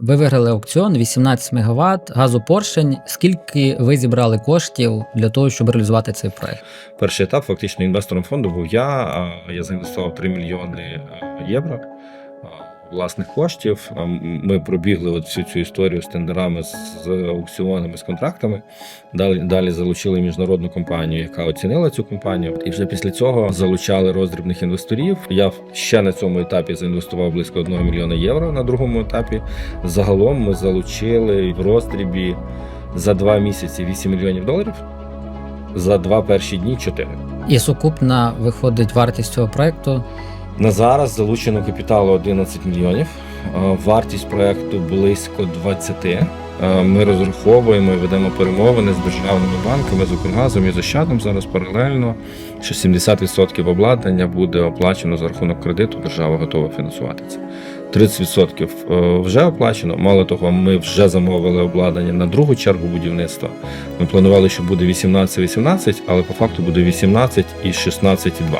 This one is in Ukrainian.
Ви виграли аукціон 18 МВт, газопоршень. Скільки ви зібрали коштів для того, щоб реалізувати цей проект? Перший етап фактично інвестором фонду був я. Я заінвестував 3 мільйони е, євро власних коштів. Ми пробігли от всю цю історію з тендерами, з аукціонами, з контрактами. Далі, далі залучили міжнародну компанію, яка оцінила цю компанію. І вже після цього залучали роздрібних інвесторів. Я ще на цьому етапі заінвестував близько 1 мільйона євро. На другому етапі загалом ми залучили в роздрібі за два місяці 8 мільйонів доларів. За два перші дні 4. І сукупна виходить вартість цього проекту. На зараз залучено капіталу 11 мільйонів. Е, Вартість проекту близько 20. Е, Ми розраховуємо і ведемо перемовини з державними банками, з Укргазом і з Ощадом зараз паралельно, що 70% обладнання буде оплачено за рахунок кредиту. Держава готова фінансувати це. 30% е, вже оплачено. Мало того, ми вже замовили обладнання на другу чергу будівництва. Ми планували, що буде 18-18, але по факту буде 18 і 16,2.